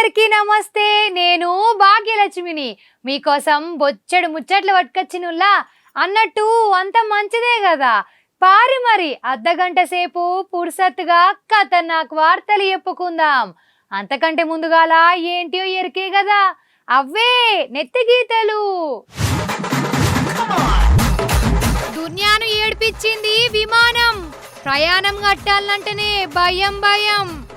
అందరికీ నమస్తే. నేను భాగ్యలక్ష్మిని. మీకోసం బొచ్చడు ముచ్చట్లు పట్టుకొచ్చినుల్లా. అన్నట్టు అంత మంచిదే కదా పారి మరి అర్ధగంట సేపు పురుసత్తుగా నాకు వార్తలు చెప్పుకుందాం. అంతకంటే ముందుగాల ఏంటియో ఎరికే కదా అవే నెత్తి గీతలు. దునియాను ఏడిపించింది విమానం. ప్రయాణం కట్టాలంటేనే భయం భయం.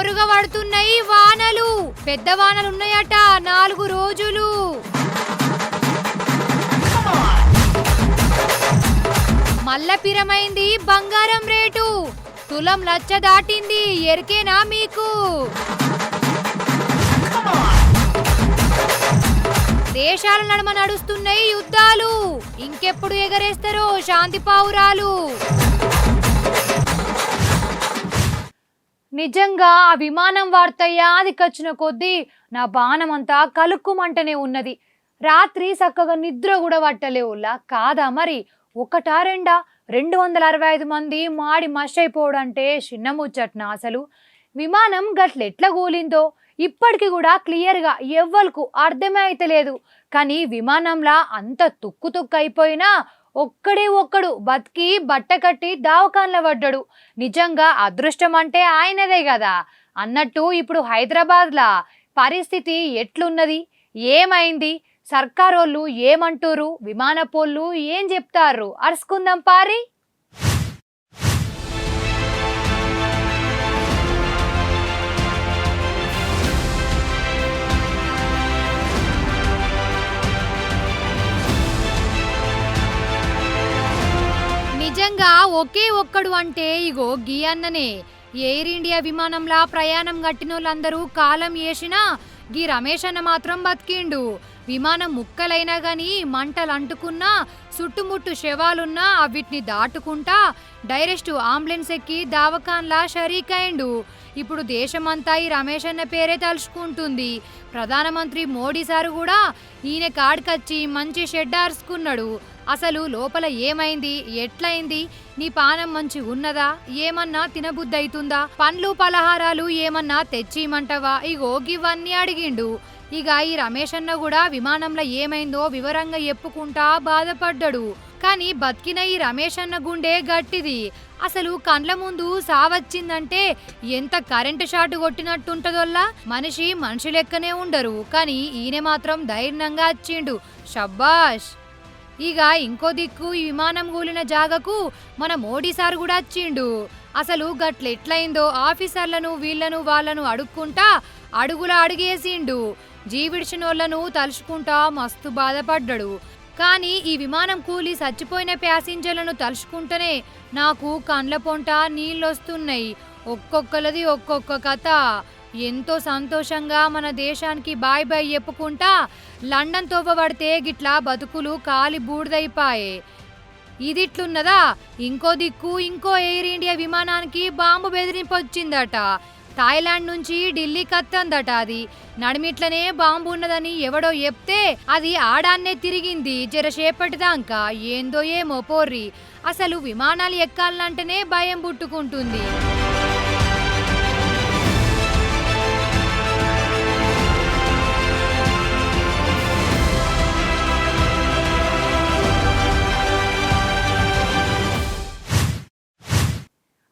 జోరుగా పడుతున్నాయి వానలు. పెద్ద వానలు ఉన్నాయట నాలుగు రోజులు. మల్ల పిరమైంది బంగారం రేటు. తులం లచ్చ దాటింది ఎరికేనా మీకు? దేశాల నడుమ నడుస్తున్నాయి యుద్ధాలు. ఇంకెప్పుడు ఎగరేస్తారో శాంతి పావురాలు నిజంగా ఆ విమానం వార్త యాదికొచ్చిన కొద్దీ నా బాణం అంతా కలుక్కుమంటనే ఉన్నది. రాత్రి చక్కగా నిద్ర కూడా పట్టలేవులా. కాదా మరి? ఒకటా రెండా? రెండు వందల అరవై ఐదు మంది మాడి మషైపోవడంటే చిన్న ముచ్చట్న అసలు? విమానం గట్లెట్లా కూలిందో? ఇప్పటికి కూడా క్లియర్గా ఎవ్వరికి అర్థమే అయితలేదు కానీ విమానంలా అంత తుక్కు తుక్కు అయిపోయినా ఒక్కడే ఒక్కడు బతికి బట్ట కట్టి దావకాన్ల పడ్డాడు. నిజంగా అదృష్టం అంటే ఆయనదే కదా అన్నట్టు ఇప్పుడు హైదరాబాద్లా పరిస్థితి ఎట్లున్నది? ఏమైంది? సర్కారోళ్ళు ఏమంటారు? విమానపోళ్ళు ఏం చెప్తారు? అరుసుకుందాం పారి. ముఖ్యంగా ఒకే ఒక్కడు అంటే ఇగో గీ అన్ననే. ఎయిర్ ఇండియా విమానంలా ప్రయాణం కట్టినోళ్ళందరూ కాలం వేసినా గీ రమేష్ అన్న మాత్రం బతికిండు. విమానం ముక్కలైనా గాని మంటలు అంటుకున్నా చుట్టుముట్టు శవాలున్నా అవిటిని దాటుకుంటా డైరెక్ట్ అంబులెన్స్ ఎక్కి దావకాన్లా షరీకైండు ఇప్పుడు దేశమంతా ఈ రమేష్ అన్న పేరే తలుచుకుంటుంది. ప్రధానమంత్రి మోడీ సారు కూడా ఈయన కాడికొచ్చి మంచి షెడ్ ఆర్చుకున్నాడు. అసలు లోపల ఏమైంది? ఎట్లయింది? నీ పానం మంచి ఉన్నదా? ఏమన్నా తినబుద్దైతుందా పండ్లు పలహారాలు ఏమన్నా తెచ్చిమంటవా? ఇగో గివన్నీ అడిగిండు. ఇక ఈ రమేష్ అన్న కూడా విమానంలో ఏమైందో వివరంగా చెప్పుకుంటా బాధపడ్డాడు. కానీ బతికిన ఈ రమేష్ అన్న గుండె గట్టిది. అసలు కండ్ల ముందు సావచ్చిందంటే ఎంత కరెంటు షాట్ కొట్టినట్టుంటదోల్లా? మనిషి మనిషి లెక్కనే ఉండరు. కానీ ఈయన మాత్రం ధైర్యంగా వచ్చిండు షబ్బాష్! ఇక ఇంకో దిక్కు ఈ విమానం కూలిన జాగకు మన మోడీ సార్ కూడా వచ్చిండు అసలు గట్లెట్లయిందో ఆఫీసర్లను వీళ్ళను వాళ్ళను అడుక్కుంటా అడుగుల అడిగేసిండు. జీవిడిచినోళ్ళను తలుచుకుంటా మస్తు బాధపడ్డాడు. కానీ ఈ విమానం కూలి చచ్చిపోయిన ప్యాసింజర్లను తలుచుకుంటేనే నాకు కండ్ల పొంట నీళ్ళొస్తున్నాయి. ఒక్కొక్కలది ఒక్కొక్క కథ. ఎంతో సంతోషంగా మన దేశానికి బాయ్ బాయ్ చెప్పుకుంటా లండన్ తోపబడితే గిట్లా బతుకులు కాలి బూడిదైపాయే. ఇదిట్లున్నదా? ఇంకో దిక్కు ఇంకో ఎయిర్ ఇండియా విమానానికి బాంబు బెదిరింపు వచ్చిందట థాయిలాండ్ నుంచి ఢిల్లీ కత్తందట అది. నడిమిట్లనే బాంబు ఉన్నదని ఎవడో చెప్తే అది ఆడాన్నే తిరిగింది జరసేపటిదాంక. ఏందో ఏమో పోర్రి. అసలు విమానాలు ఎక్కాలంటేనే భయం పుట్టుకుంటుంది.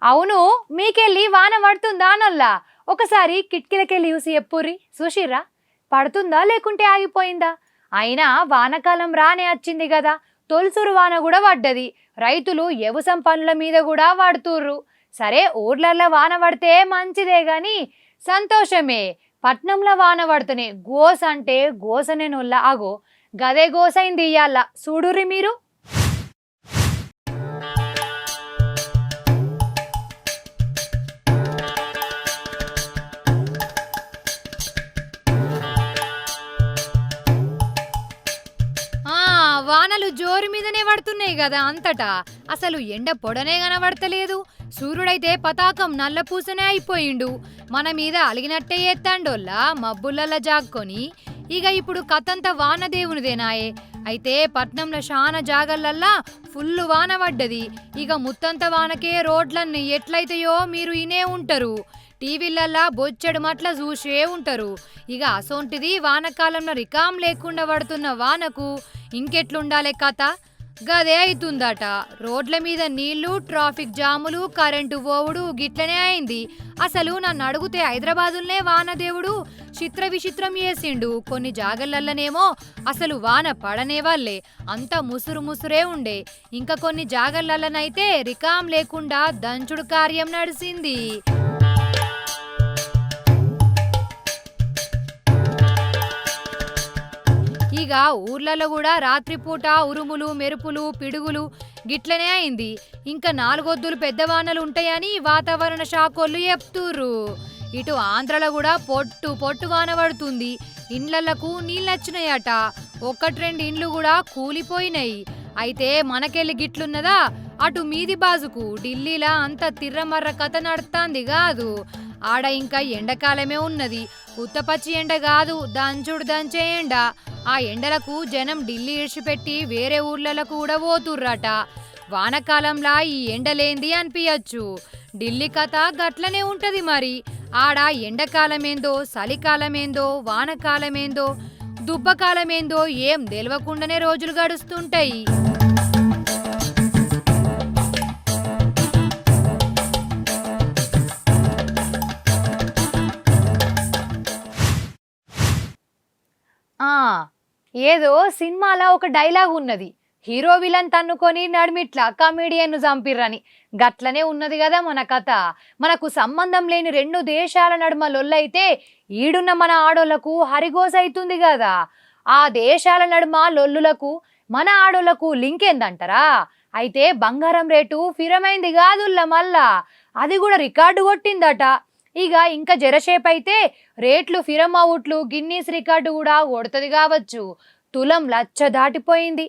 అవును మీకెళ్ళి వాన పడుతుందా అనల్లా? ఒకసారి కిటికీలకెళ్ళి చూసి ఎప్పుర్రి? చూసిర్రా? పడుతుందా లేకుంటే ఆగిపోయిందా? అయినా వానకాలం రానే వచ్చింది కదా తొలుసురు వాన కూడా పడ్డది. రైతులు వ్యవసాయం పనుల మీద కూడా వాడుతుర్రు సరే ఊర్లల్లో వాన పడితే మంచిదే గాని సంతోషమే. పట్నంలో వాన పడుతూనే గోస అంటే గోసనే నొల్ల. ఆగో గదే గోసైంది ఇయ్యాల. చూడుర్రి మీరు? వర్షాలు జోరు మీదనే పడుతున్నాయి కదా అంతటా. అసలు ఎండ పొడనే కనబడతలేదు. సూర్యుడైతే పతాకం నల్లపూసనే అయిపోయిండు. మన మీద అలిగినట్టే ఎత్తాండోల్లా మబ్బులల్ల జాక్కొని. ఇక ఇప్పుడు కథంతా వానదేవునిదేనాయే అయితే పట్నంలో చాలా జాగలల్లా ఫుల్ వాన పడ్డది. ఇక ముత్తంత వానకే రోడ్లన్నీ ఎట్లయితాయో మీరు ఇనే ఉంటారు. టీవీలల్లా బొచ్చెడు మట్ల చూసే ఉంటారు. ఇక అసొంటిది వానకాలంలో రికాం లేకుండా పడుతున్న వానకు ఇంకెట్లుండాలే కథ? గదే అవుతుందట రోడ్ల మీద నీళ్ళు ట్రాఫిక్ జాములు కరెంటు పోవుడు గిట్లనే అయింది. అసలు నన్ను అడిగితే హైదరాబాదులనే వానదేవుడు చిత్ర విచిత్రం చేసిండు. కొన్ని జాగర్లల్లనేమో అసలు వాన పడనే వాళ్ళే అంత ముసురు ముసురే ఉండే. ఇంకా కొన్ని జాగర్లల్లనైతే రికాం లేకుండా దంచుడు కార్యం నడిసింది. ఇక ఊర్లలో కూడా రాత్రిపూట ఉరుములు మెరుపులు పిడుగులు గిట్లనే అయింది. ఇంకా నాలుగొద్దులు పెద్ద వానలు ఉంటాయని వాతావరణ శాఖోళ్ళు చెప్తుర్రు. ఇటు ఆంధ్రలో కూడా పొట్టు పొట్టు వాన పడుతుంది. ఇండ్లకు నీళ్ళొచ్చినాయట ఒక్కటి రెండు ఇండ్లు కూడా కూలిపోయినాయి. అయితే మనకెళ్ళి గిట్లున్నదా? అటు మీది బాజుకు ఢిల్లీలా అంత తిర్రమర్ర కథ నడుస్తాంది కాదు. ఆడ ఇంకా ఎండాకాలమే ఉన్నది. ఉత్తపచ్చి ఎండ కాదు దంచుడు దంచే ఎండ. ఆ ఎండలకు జనం ఢిల్లీ ఇడిచిపెట్టి వేరే ఊర్లకు కూడా పోతుర్రట. వానకాలంలా ఈ ఎండలేంది అనిపించచ్చు ఢిల్లీ కథ గట్లనే ఉంటది మరి. ఆడ ఎండకాలమేందో చలికాలమేందో వానకాలమేందో దుబ్బకాలమేందో ఏం తెలియకుండానే రోజులు గడుస్తుంటాయి. ఏదో సినిమాలో ఒక డైలాగ్ ఉన్నది. హీరో విలన్ తన్నుకొని నడిమిట్లా కమెడియన్ను చంపిర్రని. గట్లనే ఉన్నది కదా మన కథ. మనకు సంబంధం లేని రెండు దేశాల నడుమ లొల్లైతే ఈడున్న మన ఆడోళ్ళకు హరిగోస అవుతుంది కదా ఆ దేశాల నడుమ లొల్లులకు మన ఆడోళ్ళకు లింక్ ఏందంటారా అయితే బంగారం రేటు ఫిరమైంది కాదుల్ల మళ్ళా. అది కూడా రికార్డు కొట్టిందట. ఇక ఇంకా జరసేపు అయితే రేట్లు ఫిరమ్ అవుట్లు గిన్నీస్ రికార్డు కూడా కొడుతుంది కావచ్చు. తులం లచ్చ దాటిపోయింది.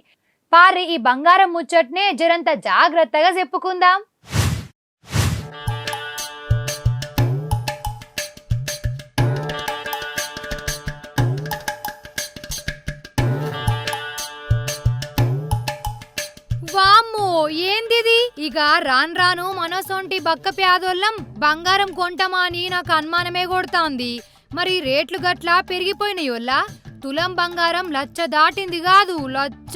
పారి ఈ బంగారం ముచ్చట్నే జరంత జాగ్రత్తగా చెప్పుకుందాం. ఇక రాను రాను మనసొంటి బక్క ప్యాదోళ్ళం బంగారం కొంటమా అని నాకు అనుమానమే కొడతాంది. మరి రేట్లు గట్లా పెరిగిపోయినాయోల్లా? తులం బంగారం లచ్చ దాటింది కాదు లచ్చ!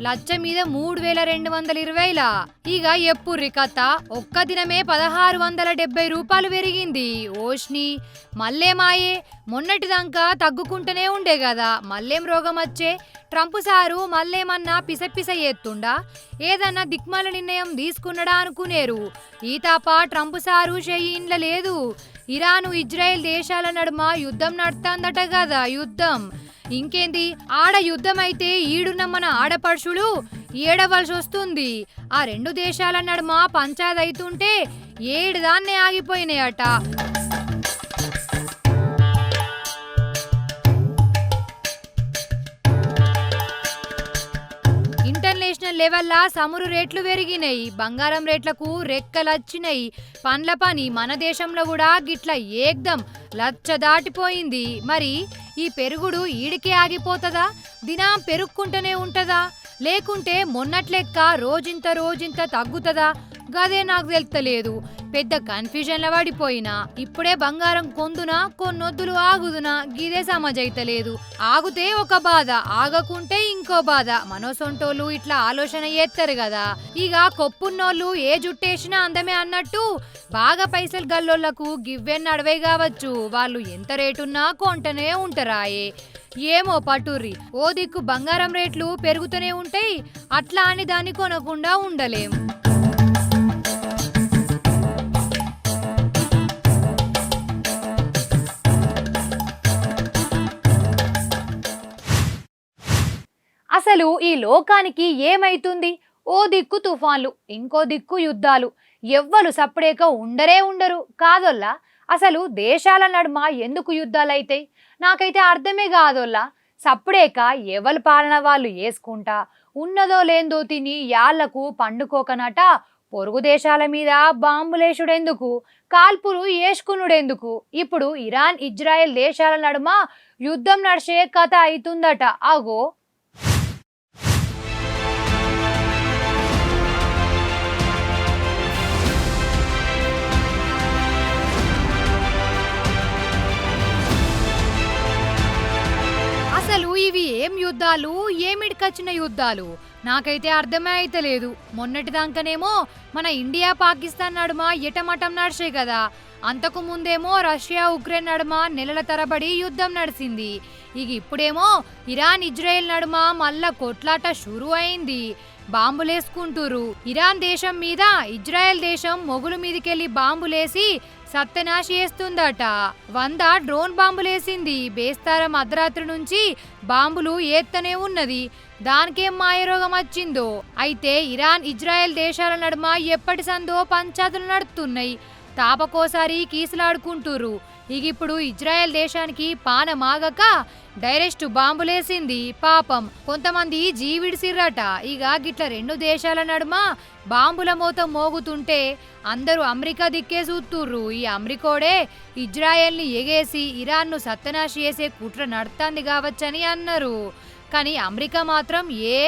లచ్చ మీద మూడు వేల రెండు వందల ఇరవైలా? ఇక ఎప్పుర్రి కథ? ఒక్క దినమే పదహారు వందల డెబ్బై రూపాయలు పెరిగింది. ఓష్ని మళ్ళేమాయే మొన్నటిదాకా తగ్గుకుంటూనే ఉండే కదా మళ్ళేం రోగం వచ్చే? ట్రంప్ సారు మళ్ళేమన్నా పిసపిస ఎత్తుండా ఏదన్నా దిక్మల నిర్ణయం తీసుకున్నడా అనుకునేరు. ఈ తాప ట్రంప్ సారు చెయ్యిండ్ల లేదు. ఇరాను ఇజ్రాయెల్ దేశాల నడుమ యుద్ధం నడుతుందట కదా యుద్ధం. ఇంకేంది? ఆడ యుద్ధమైతే ఈడున్న మన ఆడపడుచులు ఏడవలసి వస్తుంది ఆ రెండు దేశాల నడుమ పంచాయత్ అవుతుంటే ఏడు దాన్నే ఆగిపోయినాయట. లెవెల్లా సమురు రేట్లు పెరిగినాయి బంగారం రేట్లకు రెక్కలచ్చినాయి. పండ్ల పని మన దేశంలో కూడా గిట్ల ఏకదం లచ్చ దాటిపోయింది. మరి ఈ పెరుగుడు ఈడికే ఆగిపోతుందా? దినం పెరుక్కుంటూనే ఉంటుందా? లేకుంటే మొన్నట్లెక్క రోజింత రోజంత తగ్గుతుందా? గదే నాకు తెలుస్తలేదు పెద్ద కన్ఫ్యూజన్ల పడిపోయినా ఇప్పుడే బంగారం కొందునా కొన్నొద్దులు ఆగుదునా గిదే సమజైతలేదు. ఆగుతే ఒక బాధ ఆగకుంటే ఇంకో బాధ. మనోసొంటోళ్ళు ఇట్లా ఆలోచన చేస్తారు కదా ఇక కొప్పున్నోళ్ళు ఏ జుట్టేసినా అందమే అన్నట్టు బాగా పైసలు గల్లోళ్ళకు గివ్వెన్ నడవే కావచ్చు. వాళ్ళు ఎంత రేటున్నా కొంటనే ఉంటారాయే. ఏమో పటూర్రి ఓ దిక్కు బంగారం రేట్లు పెరుగుతూనే ఉంటాయి అట్లా అని దాన్ని కొనకుండా ఉండలేము అసలు ఈ లోకానికి ఏమైతుంది? ఓ దిక్కు తుఫాన్లు ఇంకో దిక్కు యుద్ధాలు. ఎవ్వరు సప్పుడేక ఉండరే ఉండరు. కాదొల్లా? అసలు దేశాల నడుమ ఎందుకు యుద్ధాలైతాయి? నాకైతే అర్థమే కాదోల్లా. సప్పుడేక ఎవరి పాలన వాళ్ళు వేసుకుంటా ఉన్నదో లేందో తిని యాళ్ళకు పండుకోకనట? పొరుగు దేశాల మీద బాంబులేసుడెందుకు? కాల్పులు వేసుకునుడెందుకు ఇప్పుడు ఇరాన్ ఇజ్రాయెల్ దేశాల నడుమ యుద్ధం నడిచే కథ అవుతుందట అగో యుద్ధాలు ఏమిడికచ్చిన యుద్ధాలు? నాకైతే అర్థమే అయితలేదు. మొన్నటిదాకానేమో మన ఇండియా పాకిస్తాన్ నడుమ ఎటమటం నడిచే కదా. అంతకు ముందేమో రష్యా ఉక్రెయిన్ నడుమ నెలల తరబడి యుద్ధం నడిచింది ఇక ఇప్పుడేమో ఇరాన్ ఇజ్రాయెల్ నడుమ మళ్ళా కొట్లాట షురు అయింది. బాంబులేసుకుంటురు. ఇరాన్ దేశం మీద ఇజ్రాయెల్ దేశం మొగులు మీదికెళ్ళి బాంబులేసి సత్యనాశి వంద డ్రోన్ బాంబులేసింది. బేస్తారం అర్ధరాత్రి నుంచి బాంబులు ఏత్తనే ఉన్నది. దానికేం మాయరోగం వచ్చిందో అయితే ఇరాన్ ఇజ్రాయెల్ దేశాల నడుమ ఎప్పటి సందో పంచాదులు నడుస్తున్నాయి తాపకోసారి కీసులాడుకుంటురు ఇక ఇప్పుడు ఇజ్రాయెల్ దేశానికి పానమాగక డైరెక్ట్ బాంబులేసింది. పాపం కొంతమంది జీవిడిసిర్రట. ఇక గిట్ల రెండు దేశాల నడుమ బాంబుల మోత మోగుతుంటే అందరూ అమెరికా దిక్కే చూస్తుర్రు ఈ అమెరికోడే ఇజ్రాయెల్ని ఎగేసి ఇరాన్ను సత్యనాశి చేసే కుట్ర నడుతుంది కావచ్చని అన్నారు. కానీ అమెరికా మాత్రం ఏ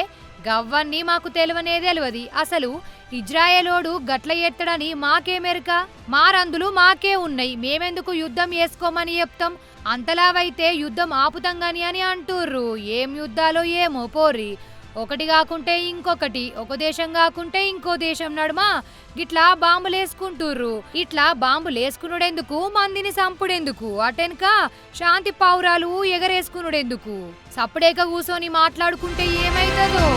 గవ్వన్నీ మాకు తెలివనే తెలియదు అసలు ఇజ్రాయేలోడు గట్ల ఎత్తడని మాకేమెరక మారందులు మాకే ఉన్నాయి. మేమెందుకు యుద్ధం వేసుకోమని చెప్తాం? అంతలావైతే యుద్ధం ఆపుతంగాని అని అంటుర్రు. ఏం యుద్ధాలో ఏమో పోర్రి. ఒకటి కాకుంటే ఇంకొకటి ఒక దేశం కాకుంటే ఇంకో దేశం నడుమా? గిట్లా బాంబులేసుకుంటుర్రు. ఇట్లా బాంబులేసుకునుడెందుకు? మందిని సంపుడెందుకు? అటెనక శాంతి పావురాలు ఎగరేసుకునుడెందుకు? సప్పుడేక కూసోని మాట్లాడుకుంటే ఏమైతుందో?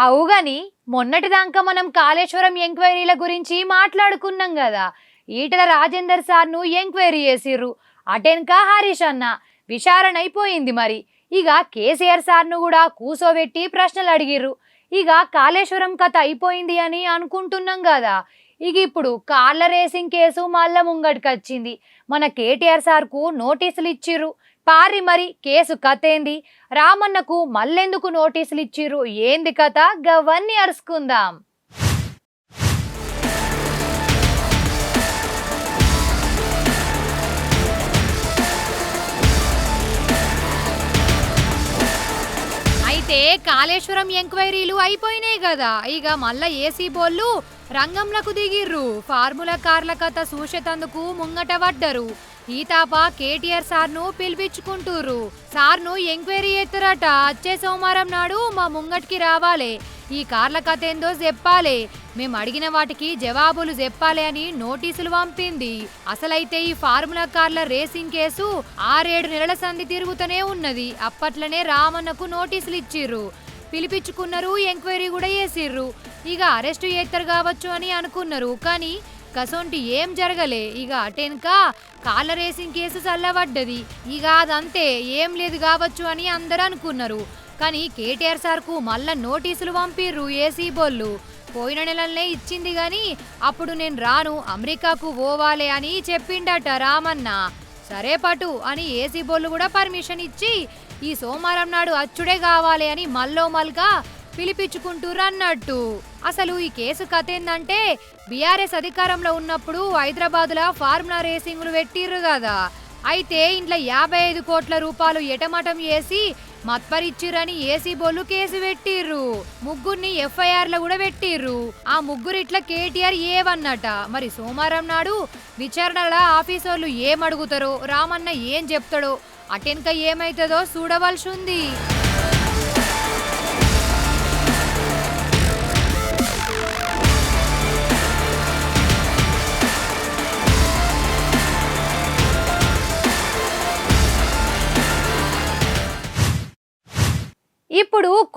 అవుగాని మొన్నటిదాకా మనం కాళేశ్వరం ఎంక్వైరీల గురించి మాట్లాడుకున్నాం కదా ఈటల రాజేందర్ సార్ను ఎంక్వైరీ చేసిర్రు. అటెన్కా హరీష్ అన్న. విచారణ అయిపోయింది మరి. ఇక కేసీఆర్ సార్ను కూడా కూసోబెట్టి ప్రశ్నలు అడిగిర్రు. ఇక కాళేశ్వరం కథ అయిపోయింది అని అనుకుంటున్నాం కదా ఇక ఇప్పుడు కార్ల రేసింగ్ కేసు మళ్ళా ముంగడికొచ్చింది మన కేటీఆర్ సార్కు నోటీసులు ఇచ్చిర్రు పారి మరి కేసు కథ ఏంది రామన్నకు మళ్ళెందుకు నోటీసులు ఇచ్చిర్రు ఏంది కథ? గవన్నీ అరుచుకుందాం అయితే కాళేశ్వరం ఎంక్వైరీలు అయిపోయినాయి కదా ఇక మళ్ళా ఏసీ బోళ్ళు రంగంలకు దిగిర్రు. ఫార్ములా కార్ల కథ చూసేతందుకు ముంగట పడ్డరు ఈ కేటీఆర్ సార్ను పిలిపించుకుంటూరు. సార్ను ఎంక్వైరీ ఎత్తురట వచ్చే సోమవారం నాడు మా ముంగటికి రావాలి. ఈ కార్ల కథ ఏందో చెప్పాలి. మేము అడిగిన వాటికి జవాబులు చెప్పాలి అని నోటీసులు పంపింది. అసలైతే ఈ ఫార్ములా కార్ల రేసింగ్ కేసు ఆరేడు నెలల సంధి తిరుగుతూనే ఉన్నది. అప్పట్లనే రామన్నకు నోటీసులు ఇచ్చిర్రు. పిలిపించుకున్నారు ఎంక్వైరీ కూడా చేసిర్రు. ఇక అరెస్టు చేస్తారు కావచ్చు అని అనుకున్నారు. కానీ కసొంటి ఏం జరగలే. ఇక అటెన్కా కాళ్ళ రేసింగ్ కేసు చల్లబడ్డది. ఇక అదంతే ఏం లేదు కావచ్చు అని అందరూ అనుకున్నారు. కానీ కేటీఆర్ సార్కు మళ్ళా నోటీసులు పంపిర్రు ఏసీ బోళ్ళు. పోయిన నెలలనే ఇచ్చింది గాని అప్పుడు నేను రాను అమెరికాకు పోవాలే అని చెప్పిండట రామన్న. సరే పటు అని ఏసీ బోళ్ళు కూడా పర్మిషన్ ఇచ్చి ఈ సోమవారం నాడు అచ్చుడే కావాలి అని మల్లో మల్గా పిలిపించుకుంటూరు అన్నట్టు. అసలు ఈ కేసు కథ ఏందంటే బీఆర్ఎస్ అధికారంలో ఉన్నప్పుడు హైదరాబాద్లో ఫార్ములా రేసింగ్లు పెట్టిర్రు కదా. అయితే ఇంట్లో యాభై ఐదు కోట్ల రూపాయలు ఎటమటం చేసి మత్పరిచ్చిర్రని ఏసీ బోళ్ళు కేసు పెట్టిర్రు. ముగ్గురిని ఎఫ్ఐఆర్లో కూడా పెట్టిర్రు. ఆ ముగ్గురిట్ల కేటీఆర్ ఏవన్నట. మరి సోమవారం నాడు విచారణల ఆఫీసర్లు ఏం అడుగుతారో రామన్న ఏం చెప్తాడో అటెన్క ఏమైతుందో చూడవలసి ఉంది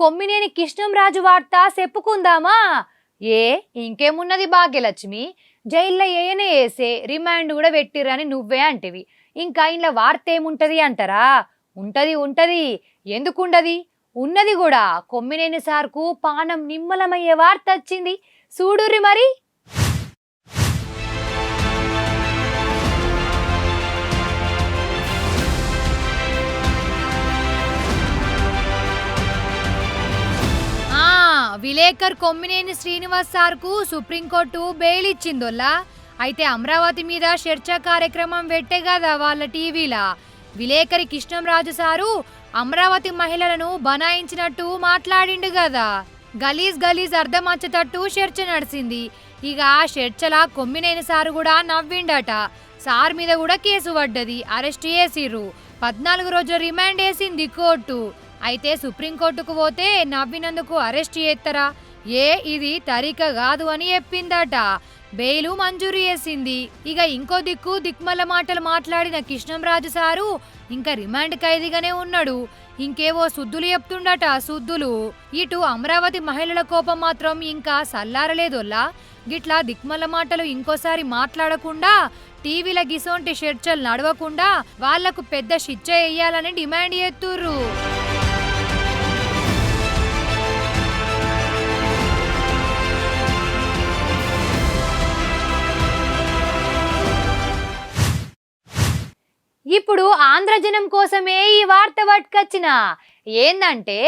కొమ్మినేని కృష్ణంరాజు వార్త చెప్పుకుందామా? ఏ ఇంకేమున్నది భాగ్యలక్ష్మి? జైల్లో ఏయనే వేసే రిమాండ్ కూడా పెట్టిరని నువ్వే అంటివి. ఇంకా ఇంట్లో వార్త ఏముంటది అంటారా? ఉంటది ఉంటది. ఎందుకుండది? ఉన్నది కూడా. కొమ్మినేని సార్కు పానం నిమ్మలమయ్యే వార్త వచ్చింది. చూడుర్రి మరి? విలేకర్ కొమ్మినేని శ్రీనివాస్ సార్కు సుప్రీంకోర్టు బెయిల్ ఇచ్చిందోల్లా అయితే అమరావతి మీద చర్చా కార్యక్రమం పెట్టే కదా వాళ్ళ టీవీలా? విలేకరి కృష్ణంరాజు సారు అమరావతి మహిళలను బనాయించినట్టు మాట్లాడిండు కదా గలీజ్ గలీజ్ అర్థం వచ్చేటట్టు చర్చ నడిచింది ఇక ఆ చర్చల కొమ్మినేని సారు కూడా నవ్విండట. సార్ మీద కూడా కేసు పడ్డది. అరెస్ట్ చేసిర్రు. పద్నాలుగు రోజులు రిమాండ్ వేసింది కోర్టు. అయితే సుప్రీంకోర్టుకు పోతే నవ్వినందుకు అరెస్ట్ చేస్తారా ఏ ఇది తరిక కాదు అని చెప్పిందట. బెయిలు మంజూరు చేసింది. ఇక ఇంకో దిక్కు దిక్మల్ల మాటలు మాట్లాడిన కృష్ణంరాజు సారు ఇంకా రిమాండ్ ఖైదీగానే ఉన్నాడు. ఇంకేవో సుద్దులు చెప్తుండట సుద్దులు. ఇటు అమరావతి మహిళల కోపం మాత్రం ఇంకా సల్లారలేదొల్లా? గిట్లా దిక్మల్ల మాటలు ఇంకోసారి మాట్లాడకుండా టీవీల గిసోంటి షెడ్చల్ నడవకుండా వాళ్ళకు పెద్ద శిక్ష వేయాలని డిమాండ్ చేస్తుర్రు ఇప్పుడు ఆంధ్రజనం కోసమే ఈ వార్త పట్టుకొచ్చిన. ఏందంటే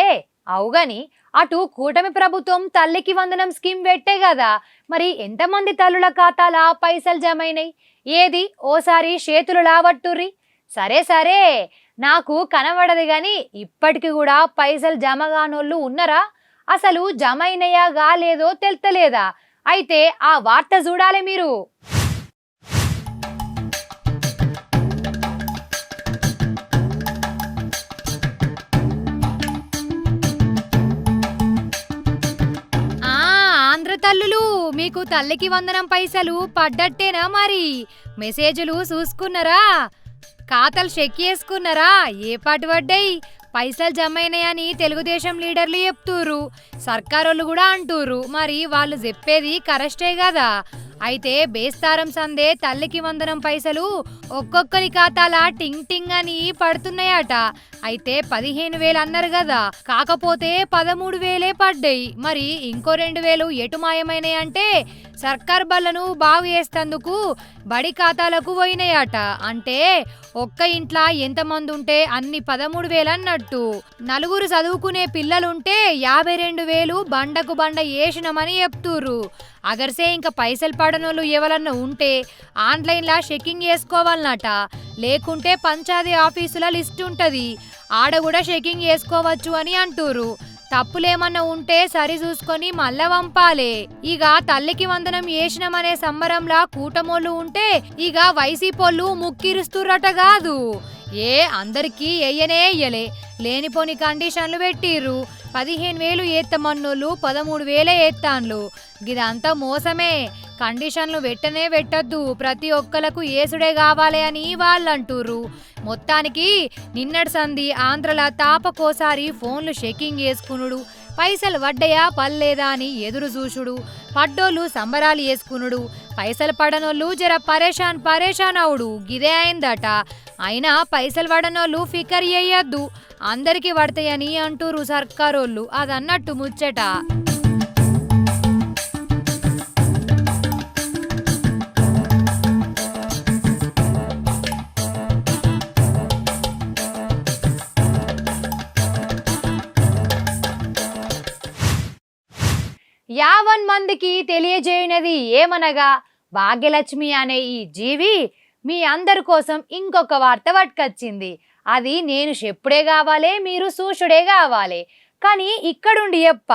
అవుగని అటు కూటమి ప్రభుత్వం తల్లికి వందనం స్కీమ్ పెట్టే కదా మరి ఎంతమంది తల్లుల ఖాతాల పైసలు జమైనాయి? ఏది? ఓసారి చేతులు లావట్టుర్రి. సరే సరే నాకు కనబడదు గాని ఇప్పటికి కూడా పైసలు జమ కానోళ్ళు ఉన్నరా? అసలు జమ అయినయా గాలేదో తెలుతలేదా? అయితే ఆ వార్త చూడాలి మీరు. తల్లులు మీకు తల్లికి వందనం పైసలు పడ్డట్టేనా మరి? మెసేజ్లు చూసుకున్నారా? ఖాతాలు చెక్ చేసుకున్నారా? ఏ పాటు పడ్డాయి? పైసలు జమైనాయని తెలుగుదేశం లీడర్లు చెప్తుర్రు. సర్కారోళ్ళు కూడా అంటుర్రు. మరి వాళ్ళు చెప్పేది కరెస్టే కదా? అయితే బేస్తారం సందే తల్లికి వందనం పైసలు ఒక్కొక్కరి ఖాతాల టింగ్ టింగ్ అని పడుతున్నాయట. అయితే పదిహేను వేలు అన్నారు కదా కాకపోతే పదమూడు వేలే పడ్డాయి. మరి ఇంకో రెండు వేలు ఎటు మాయమైనాయి అంటే సర్కార్ బళ్ళను బాగు చేస్తందుకు బడి ఖాతాలకు పోయినాయట. అంటే ఒక్క ఇంట్లో ఎంతమంది ఉంటే అన్ని పదమూడు వేలు అన్నట్టు. నలుగురు చదువుకునే పిల్లలుంటే యాభై రెండు వేలు బండకు బండ వేసినామని చెప్తుర్రు. అగర్సే ఇంకా పైసలు పడనోళ్ళు ఎవరన్నా ఉంటే ఆన్లైన్లా చెకింగ్ చేసుకోవాలన్నట. లేకుంటే పంచాయతీ ఆఫీసుల లిస్ట్ ఉంటుంది. ఆడ కూడా చెకింగ్ చేసుకోవచ్చు అని అంటుర్రు తప్పులేమన్నా ఉంటే సరి చూసుకొని మళ్ళా పంపాలే. ఇక తల్లికి వందనం చేసినమనే సంబరంలా కూటమోళ్ళు ఉంటే ఇక వైసీపోళ్ళు ముక్కిరుస్తుర్రట కాదు. ఏ అందరికీ ఎయ్యనే ఎయ్యలే. లేనిపోని కండిషన్లు పెట్టిర్రు. పదిహేను వేలు ఏత్తమన్నోళ్ళు పదమూడు వేలే ఏత్తాన్లు గిదంతా మోసమే. కండిషన్లు వెట్టనే పెట్టద్దు ప్రతి ఒక్కలకు ఏసుడే కావాలి అని వాళ్ళంటుర్రు. మొత్తానికి నిన్నటి సంధి ఆంధ్రల తాపకోసారి ఫోన్లు షెకింగ్ చేసుకునుడు. పైసలు వడ్డయా పల్లేదా అని ఎదురు చూసుడు. పడ్డోళ్ళు సంబరాలు చేసుకునుడు. పైసలు పడనోళ్ళు జర పరేషాన్ పరేషాన్ అవుడు. గిదే అయిందట. అయినా పైసలు పడనోళ్ళు ఫికర్ చేయొద్దు అందరికీ పడతాయని అంటూరు సర్కారోళ్ళు. అదన్నట్టు ముచ్చట. యావన్ మందికి తెలియజేయనది ఏమనగా భాగ్యలక్ష్మి అనే ఈ జీవి మీ అందరి కోసం ఇంకొక వార్త పట్టుకొచ్చింది. అది నేను చెప్పుడే కావాలే మీరు సూషుడే కావాలి. కానీ ఇక్కడుండి ఎప్ప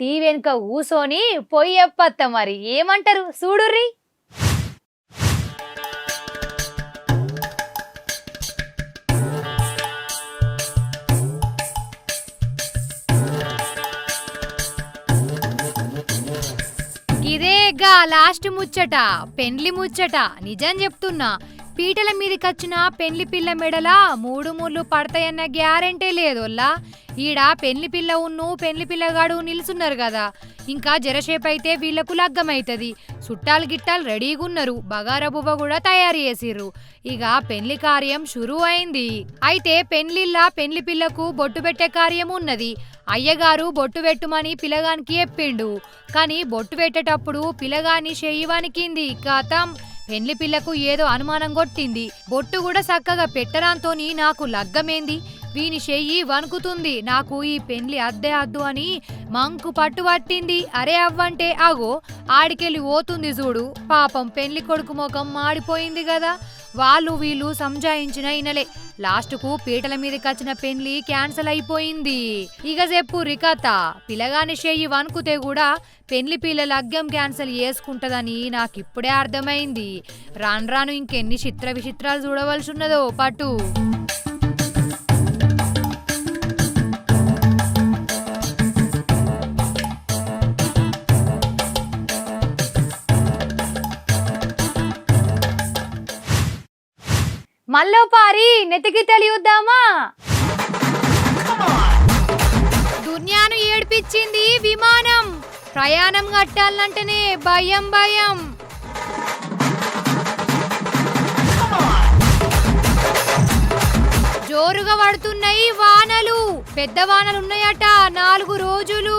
టీ వెనుక ఊసోని పొయ్యి ఎప్పత్త మరి ఏమంటారు? చూడుర్రి ఇదేగా లాస్ట్ ముచ్చట పెండ్లి ముచ్చట. నిజం చెప్తున్నా పీటల మీదకొచ్చిన పెళ్ళి పిల్ల మెడల మూడు మూళ్ళు పడతాయన్న గ్యారెంటీ లేదోల్లా. ఈడ పెళ్ళి పిల్ల ఉన్ను పెండ్లి పిల్లగాడు నిలుచున్నారు కదా ఇంకా జరసేపు అయితే వీళ్ళకు లగ్గమైతది. చుట్టాలు గిట్టాలు రెడీగున్నారు. బగారా బువ్వ కూడా తయారు చేసిర్రు. ఇక పెండ్లి కార్యం షురు అయింది. అయితే పెళ్ళిళ్ళ పెండ్లి పిల్లకు బొట్టు పెట్టే కార్యం ఉన్నది. అయ్యగారు బొట్టు పెట్టుమని పిల్లగానికి చెప్పిండు. కానీ బొట్టు పెట్టేటప్పుడు పిల్లగాని చెయ్యి వణికింది. కథం. పెండ్లి పిల్లకు ఏదో అనుమానం కొట్టింది. బొట్టు కూడా చక్కగా పెట్టరాంతోని నాకు లగ్గమేంది? వీని చెయ్యి వణుకుతుంది. నాకు ఈ పెండ్లి అద్దె అద్దు అని మంకు పట్టు పట్టింది. అరే అవ్వంటే అగో ఆడికెళ్ళి పోతుంది చూడు. పాపం పెండ్లి కొడుకు ముఖం మాడిపోయింది కదా. వాళ్ళు వీళ్ళు సంజాయించిన ఇనలే. లాస్ట్కు పీటల మీదకి వచ్చిన పెళ్ళి క్యాన్సిల్ అయిపోయింది. ఇక చెప్పు రికత పిలగాని చెయ్యి వణుకుతే కూడా పెళ్ళి పిల్లల అగ్గం క్యాన్సిల్ చేసుకుంటదని నాకు ఇప్పుడే అర్థమైంది. రాను రాను ఇంకెన్ని చిత్ర విచిత్రాలు చూడవలసి ఉన్నదో పట్టు మల్లో పారి నెతికి తెలియద్దామా? దునియాను ఏడిపించింది విమానం. ప్రయాణం కట్టాలంటేనే భయం భయం. జోరుగా పడుతున్నాయి వానలు. పెద్ద వానలు ఉన్నాయట నాలుగు రోజులు.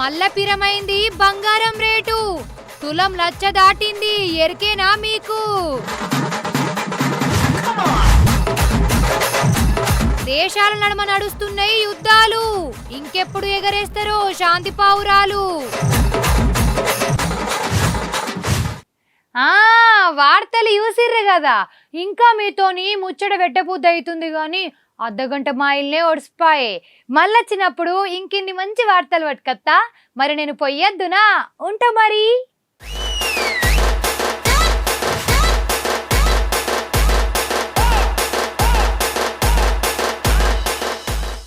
మల్ల పిరమైంది బంగారం తులం లచ్చ దాటింది. ఎరికేనా మీకు? దేశాల నడమ నడుస్తున్నాయి యుద్ధాలు ఇంకెప్పుడు ఎగరేస్తారో శాంతి పావురాలు. ఆ వార్తలు చూసిర్రు కదా. ఇంకా మీతోని ముచ్చట పెట్టబుద్ధి అవుతుంది కానీ అర్ధగంట మా ఇల్నే ఒడిసిపాయే. మళ్ళొచ్చినప్పుడు ఇంకిన్ని మంచి వార్తలు పట్టుకత్తా మరి నేను పొయ్యొద్దునా? ఉంటా మరి. Thank you.